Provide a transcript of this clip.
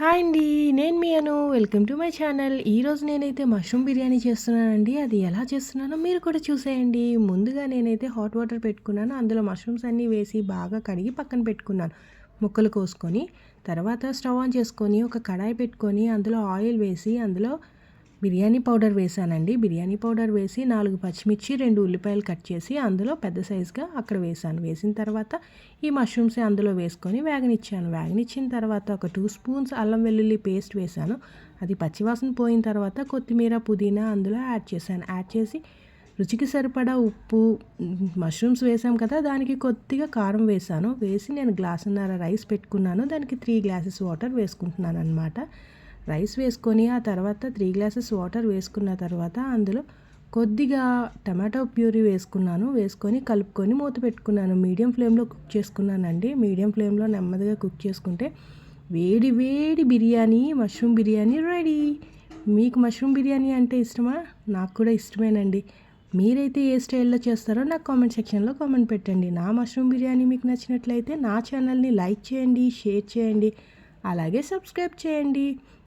Hi అండి నేను మీ Anu. Welcome to my channel. ఈరోజు నేనైతే మష్రూమ్ బిర్యానీ చేస్తున్నానండి. అది ఎలా చేస్తున్నానో మీరు కూడా చూసేయండి. ముందుగా నేనైతే హాట్ వాటర్ పెట్టుకున్నాను. అందులో మష్రూమ్స్ అన్నీ వేసి బాగా కడిగి పక్కన పెట్టుకున్నాను. ముక్కలు కోసుకొని తర్వాత స్టవ్ ఆన్ చేసుకొని ఒక కడాయి పెట్టుకొని అందులో ఆయిల్ వేసి అందులో బిర్యానీ పౌడర్ వేసానండి. బిర్యానీ పౌడర్ వేసి నాలుగు పచ్చిమిర్చి రెండు ఉల్లిపాయలు కట్ చేసి అందులో పెద్ద సైజుగా అక్కడ వేసాను. వేసిన తర్వాత ఈ మష్రూమ్స్ అందులో వేసుకొని వేగనిచ్చాను. వేగనిచ్చిన తర్వాత ఒక టూ స్పూన్స్ అల్లం వెల్లుల్లి పేస్ట్ వేసాను. అది పచ్చివాసన పోయిన తర్వాత కొత్తిమీర పుదీనా అందులో యాడ్ చేశాను. యాడ్ చేసి రుచికి సరిపడా ఉప్పు మష్రూమ్స్ వేసాం కదా దానికి కొద్దిగా కారం వేసాను. వేసి నేను గ్లాసున్నర రైస్ పెట్టుకున్నాను. దానికి త్రీ గ్లాసెస్ వాటర్ వేసుకుంటున్నాను అనమాట రైస్ వేసుకొని ఆ తర్వాత త్రీ గ్లాసెస్ వాటర్ వేసుకున్న తర్వాత అందులో కొద్దిగా టమాటో ప్యూరీ వేసుకున్నాను. వేసుకొని కలుపుకొని మూత పెట్టుకున్నాను. మీడియం ఫ్లేమ్లో కుక్ చేసుకున్నానండి. మీడియం ఫ్లేమ్లో నెమ్మదిగా కుక్ చేసుకుంటే వేడి వేడి బిర్యానీ మష్రూమ్ బిర్యానీ రెడీ. మీకు మష్రూమ్ బిర్యానీ అంటే ఇష్టమా? నాకు కూడా ఇష్టమేనండి. మీరైతే ఏ స్టైల్లో చేస్తారో నాకు కామెంట్ సెక్షన్లో కామెంట్ పెట్టండి. నా మష్రూమ్ బిర్యానీ మీకు నచ్చినట్లయితే నా ఛానల్ని లైక్ చేయండి షేర్ చేయండి అలాగే సబ్స్క్రైబ్ చేయండి.